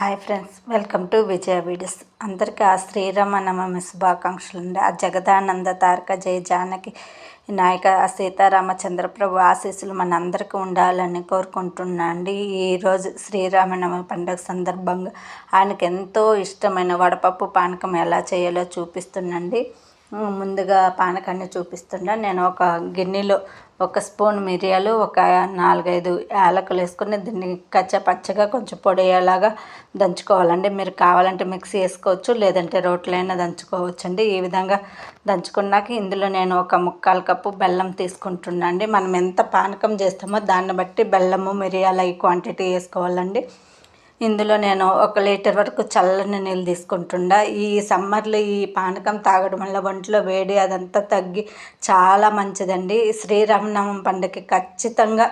Hi friends welcome to Vijaya videos. అందరికీ ఆ శ్రీరామనవమి శుభాకాంక్షలు అండి ఆ జగదానంద తారక జయ జానకి నాయక సీతారామ సీతారామచంద్రప్రభు ఆశీస్సులు మన అందరికీ ఉండాలని కోరుకుంటున్నా అండి. ఈరోజు శ్రీరామనవమి పండుగ సందర్భంగా ఆయనకు ఎంతో ఇష్టమైన వడపప్పు పానకం ఎలా చేయాలో చూపిస్తున్నాండి ముందుగా పానకాన్ని చూపిస్తున్నా నేను ఒక గిన్నెలో ఒక స్పూన్ మిరియాలు ఒక నాలుగైదు యాలకులు వేసుకుని దీన్ని కచ్చ పచ్చగా కొంచెం పొడియేలాగా దంచుకోవాలండి. మీరు కావాలంటే మిక్సీ వేసుకోవచ్చు లేదంటే రోట్లైనా దంచుకోవచ్చు అండి ఈ విధంగా దంచుకున్నాక ఇందులో నేను ఒక ముక్కాలు కప్పు బెల్లం తీసుకుంటున్నా అండి మనం ఎంత పానకం చేస్తామో దాన్ని బట్టి బెల్లము మిరియాలు ఈ క్వాంటిటీ వేసుకోవాలండి. ఇందులో నేను ఒక లీటర్ వరకు చల్లని నీళ్ళు తీసుకుంటుండా. ఈ సమ్మర్లో ఈ పానకం తాగడం వల్ల ఒంట్లో వేడి అదంతా తగ్గి చాలా మంచిదండి. శ్రీరామనవం పండుగకి ఖచ్చితంగా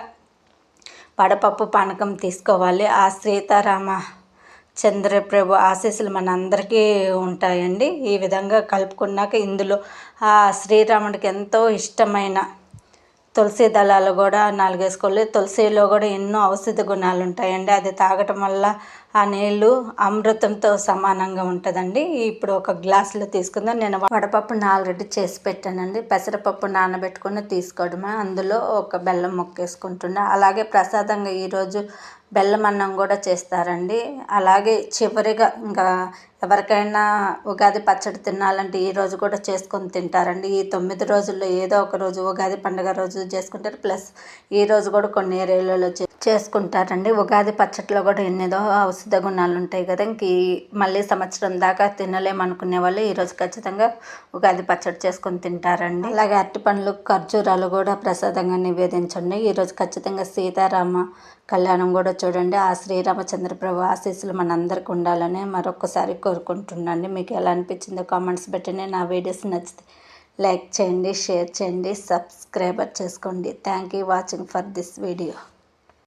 వడపప్పు పానకం తీసుకోవాలి. ఆ సీతారామ చంద్రప్రభు ఆశీస్సులు మనందరికీ ఉంటాయండి. ఈ విధంగా కలుపుకున్నాక ఇందులో ఆ శ్రీరాముడికి ఎంతో ఇష్టమైన తులసి దళాలు కూడా నాలుగు వేసుకోవాలి తులసిలో కూడా ఎన్నో ఔషధ గుణాలు ఉంటాయండి అది తాగటం వల్ల ఆ నీళ్ళు అమృతంతో సమానంగా ఉంటుందండి. ఇప్పుడు ఒక గ్లాసులో తీసుకుందాం. నేను వడపప్పు ఆల్రెడీ చేసి పెట్టానండి. పెసరపప్పు నానబెట్టుకుని తీసుకోవడమే. అందులో ఒక బెల్లం మొక్కేసుకుంటున్నా. అలాగే ప్రసాదంగా ఈరోజు బెల్లం అన్నం కూడా చేస్తారండి. అలాగే చివరిగా ఇంకా ఎవరికైనా ఉగాది పచ్చడి తినాలంటే ఈ రోజు కూడా చేసుకొని తింటారండి. ఈ తొమ్మిది రోజుల్లో ఏదో ఒక రోజు ఉగాది పండుగ రోజు చేసుకుంటారు. ప్లస్ ఈ రోజు కూడా కొన్ని ఏరియాలలో చేసుకుంటారండి. ఉగాది పచ్చడిలో కూడా ఎన్నిదో ఔషధ గుణాలు ఉంటాయి కదా. ఇంక మళ్ళీ సంవత్సరం దాకా తినలేమనుకునే వాళ్ళు ఈరోజు ఖచ్చితంగా ఉగాది పచ్చడి చేసుకొని తింటారండి. అలాగే అరటి పండ్లు ఖర్జూరాలు కూడా ప్రసాదంగా నివేదించండి. ఈరోజు ఖచ్చితంగా సీతారామ కళ్యాణం కూడా చూడండి. ఆ శ్రీరామచంద్ర ప్రభు ఆశీస్సులు మనందరికి ఉండాలని మరొకసారి కోరుకుంటున్నాను మీకు ఎలా అనిపించిందో కామెంట్స్ పెట్టండి. నా వీడియోస్ నచ్చితే లైక్ చేయండి షేర్ చేయండి సబ్స్క్రైబర్ చేసుకోండి. Thank you watching for this video.